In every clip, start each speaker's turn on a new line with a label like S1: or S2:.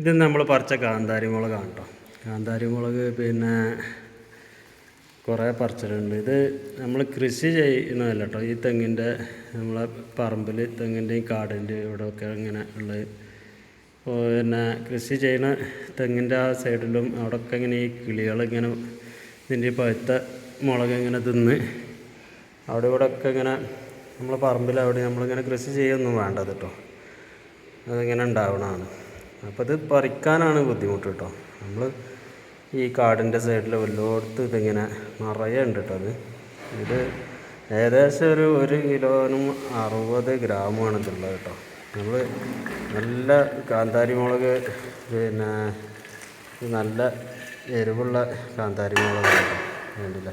S1: ഇത് നമ്മൾ പറിച്ച കാന്താരി മുളകാണ് കേട്ടോ കാന്താരി മുളക് പിന്നെ കുറേ പറിച്ചിട്ടുണ്ട്. ഇത് നമ്മൾ കൃഷി ചെയ്യുന്നതല്ല കേട്ടോ ഈ തെങ്ങിന്റെ നമ്മളെ പറമ്പിൽ തെങ്ങിന്റെയും കാടിന്റെയും ഇവിടെയൊക്കെ ഇങ്ങനെ ഉള്ളത് പിന്നെ കൃഷി ചെയ്യുന്ന തെങ്ങിന്റെ ആ സൈഡിലും അവിടെ ഒക്കെ ഇങ്ങനെ ഈ കിളികൾ ഇങ്ങനെ ഇതിന്റെ പഴുത്ത മുളക് ഇങ്ങനെ തിന്ന് അവിടെ ഇവിടെ ഒക്കെ ഇങ്ങനെ നമ്മളെ പറമ്പിൽ അവിടെ നമ്മളിങ്ങനെ കൃഷി ചെയ്യൊന്നും വേണ്ടത് കേട്ടോ അതിങ്ങനെ ഉണ്ടാവണതാണ്. അപ്പോൾ ഇത് പറിക്കാനാണ് ബുദ്ധിമുട്ട് കേട്ടോ. നമ്മൾ ഈ കാടിന്റെ സൈഡിൽ വല്ലോടത്ത് ഇതിങ്ങനെ നിറയെ ഉണ്ട് കേട്ടോ അത് ഇത് ഏകദേശം ഒരു ഒരു കിലോനും അറുപത് ഗ്രാമാണ് ഇതുള്ളത് കേട്ടോ. നമ്മൾ നല്ല കാന്താരി മുളക് പിന്നെ നല്ല എരിവുള്ള കാന്താരി മുളക് വേണ്ടില്ല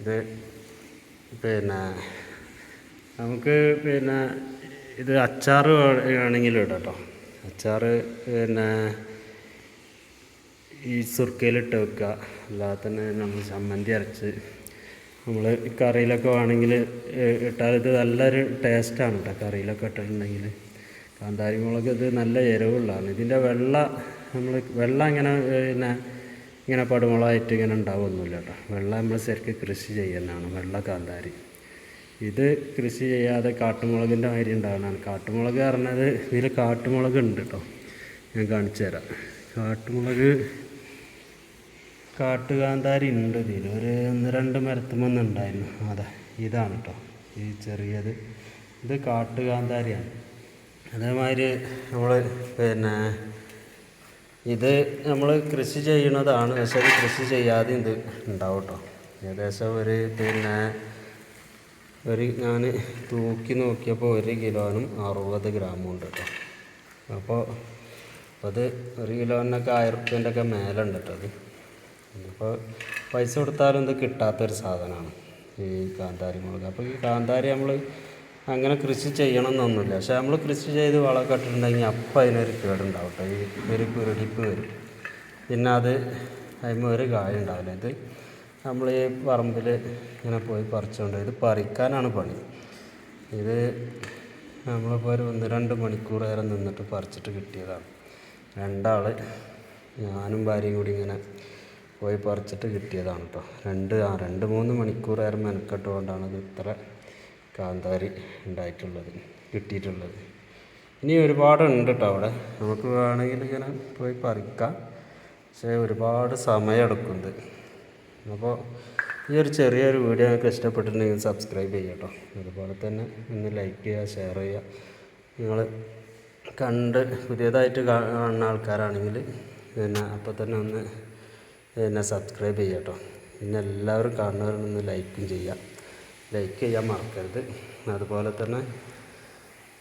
S1: ഇത് പിന്നെ നമുക്ക് പിന്നെ ഇത് അച്ചാർ ആണെങ്കിലും ഇടാം കേട്ടോ. അച്ചാർ പിന്നെ ഈ സുർക്കയിലിട്ട് വെക്കുക. അല്ലാതെ തന്നെ നമ്മൾ ചമ്മന്തി അരച്ച് നമ്മൾ കറിയിലൊക്കെ വേണമെങ്കിൽ ഇട്ടാൽ ഇത് നല്ലൊരു ടേസ്റ്റാണ് കേട്ടോ കറിയിലൊക്കെ ഇട്ടിട്ടുണ്ടെങ്കിൽ. കാന്താരി മുളക് ഇത് നല്ല എരിവുള്ളതാണ്. ഇതിന്റെ വെള്ള നമ്മൾ വെള്ളം ഇങ്ങനെ പിന്നെ ഇങ്ങനെ പടുമുളകായിട്ട് ഇങ്ങനെ ഉണ്ടാവുമൊന്നുമില്ല കേട്ടോ വെള്ളം നമ്മൾ ശരിക്കും കൃഷി ചെയ്യുന്നതാണ് വെള്ള കാന്താരി. ഇത് കൃഷി ചെയ്യാതെ കാട്ടുമുളകിന്റെ മാതിരി ഉണ്ടാകുന്നതാണ് കാട്ടുമുളക് പറഞ്ഞത് ഇതിൽ കാട്ടുമുളക് ഉണ്ട് കേട്ടോ. ഞാൻ കാണിച്ചു തരാം. കാട്ടുമുളക് കാട്ടുകാന്താരി ഉണ്ട് ഇതിൽ. ഒരു ഒന്ന് രണ്ട് മരത്തുമൊന്നും ഉണ്ടായിരുന്നു. അതെ ഇതാണ് കേട്ടോ. ഈ ചെറിയത്. ഇത് കാട്ടുകാന്താരിയാണ്. അതേമാതിരി നമ്മൾ പിന്നെ ഇത് നമ്മൾ കൃഷി ചെയ്യുന്നതാണ്. പക്ഷേ കൃഷി ചെയ്യാതെ ഇത് ഉണ്ടാവും കേട്ടോ. ഏകദേശം ഒരു പിന്നെ ഒരു ഞാൻ തൂക്കി നോക്കിയപ്പോൾ ഒരു കിലോനും അറുപത് ഗ്രാമും ഉണ്ട് കേട്ടോ അപ്പോൾ അത് ഒരു കിലോനൊക്കെ ആയിരം റുപ്യന്റെ ഒക്കെ മേലെ ഉണ്ട് കേട്ടോ അത്. അപ്പോൾ പൈസ കൊടുത്താലും ഇത് കിട്ടാത്തൊരു സാധനമാണ് ഈ കാന്താരി മുളക്. അപ്പോൾ ഈ കാന്താരി നമ്മൾ അങ്ങനെ കൃഷി ചെയ്യണം എന്നൊന്നുമില്ല പക്ഷേ നമ്മൾ കൃഷി ചെയ്ത് വളമൊക്കെ ഇട്ടിട്ടുണ്ടെങ്കിൽ അപ്പം അതിനൊരു കേടുണ്ടാവും കേട്ടോ ഈ ഒരു കുരുടിപ്പ് വരും. പിന്നെ അത് അതിന് ഒരു കായ ഉണ്ടാവില്ല. ഇത് നമ്മൾ ഈ പറമ്പിൽ ഇങ്ങനെ പോയി പറിച്ചുകൊണ്ട് ഇത് പറിക്കാനാണ് പണി. ഇത് നമ്മളിപ്പോൾ ഒരു ഒന്ന് രണ്ട് മണിക്കൂർ നേരം നിന്നിട്ട് പറിച്ചിട്ട് കിട്ടിയതാണ്. രണ്ടാൾ ഞാനും ഭാര്യയും കൂടി ഇങ്ങനെ പോയി പറിച്ചിട്ട് കിട്ടിയതാണ് കേട്ടോ രണ്ട് ആ രണ്ട് മൂന്ന് മണിക്കൂർ നേരം മെനക്കെട്ടുകൊണ്ടാണ് ഇത് ഇത്ര കാന്താരി ഉണ്ടായിട്ടുള്ളത് കിട്ടിയിട്ടുള്ളത്. ഇനി ഒരുപാടുണ്ട് കേട്ടോ അവിടെ. നമുക്ക് വേണമെങ്കിൽ ഇങ്ങനെ പോയി പറിക്കാം. പക്ഷേ ഒരുപാട് സമയമെടുക്കുന്നുണ്ട്. അപ്പോൾ ഈ ഒരു ചെറിയൊരു വീഡിയോ നിങ്ങൾക്ക് ഇഷ്ടപ്പെട്ടിട്ടുണ്ടെങ്കിൽ സബ്സ്ക്രൈബ് ചെയ്യുക കേട്ടോ. അതുപോലെ തന്നെ ഒന്ന് ലൈക്ക് ചെയ്യുക ഷെയർ ചെയ്യുക. നിങ്ങൾ കണ്ട് പുതിയതായിട്ട് കാണുന്ന ആൾക്കാരാണെങ്കിൽ പിന്നെ അപ്പോൾ തന്നെ ഒന്ന് പിന്നെ സബ്സ്ക്രൈബ് ചെയ്യുക കേട്ടോ. പിന്നെ എല്ലാവരും കാണുന്നവരൊന്ന് ലൈക്കും ചെയ്യുക. ലൈക്ക് ചെയ്യാൻ മറക്കരുത്. അതുപോലെ തന്നെ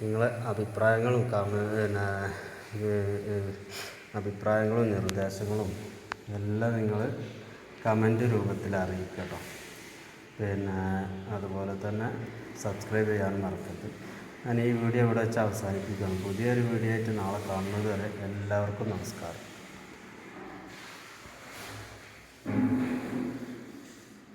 S1: നിങ്ങളെ അഭിപ്രായങ്ങളും പിന്നെ അഭിപ്രായങ്ങളും നിർദ്ദേശങ്ങളും എല്ലാം നിങ്ങൾ കമന്റ് രൂപത്തിൽ അറിയിക്കട്ടോ. പിന്നെ അതുപോലെ തന്നെ സബ്സ്ക്രൈബ് ചെയ്യാൻ മറക്കരുത്. ഞാൻ ഈ വീഡിയോ ഇവിടെ വെച്ച് അവസാനിപ്പിക്കുകയാണ്. പുതിയൊരു വീഡിയോ ആയിട്ട് നാളെ കാണുന്നത് വരെ എല്ലാവർക്കും നമസ്കാരം.